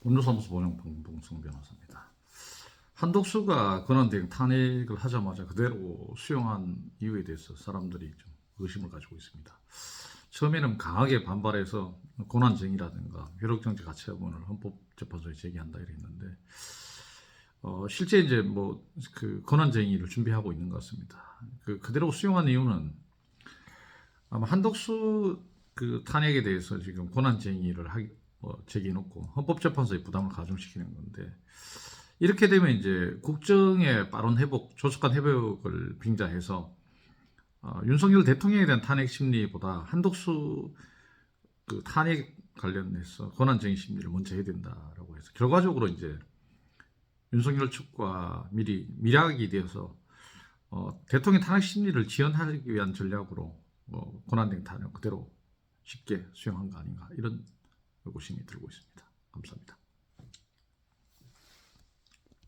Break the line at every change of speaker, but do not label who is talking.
법률사무소 본영 봉봉성 변호사입니다. 한독수가 권한대행 탄핵을 하자마자 그대로 수용한 이유에 대해서 사람들이 좀 의심을 가지고 있습니다. 처음에는 강하게 반발해서 권한쟁의라든가 효력정지 가처분을 헌법재판소에 제기한다 이랬는데 어, 실제 이제 뭐 그 권한쟁의를 준비하고 있는 것 같습니다. 그 그대로 수용한 이유는 아마 한독수 그 탄핵에 대해서 지금 권한쟁의를 하기 뭐 제기해놓고 헌법재판소에 부담을 가중시키는 건데 이렇게 되면 이제 국정의 빠른 회복, 조속한 회복을 빙자해서 어, 윤석열 대통령에 대한 탄핵 심리보다 한독수 그 탄핵 관련해서 권한쟁의 심리를 먼저 해야 된다라고 해서 결과적으로 이제 윤석열 측과 미리 미락이 되어서 어, 대통령 탄핵 심리를 지연하기 위한 전략으로 어, 권한쟁의 탄핵 그대로 쉽게 수용한 거 아닌가 이런 의구심이 들고 있습니다.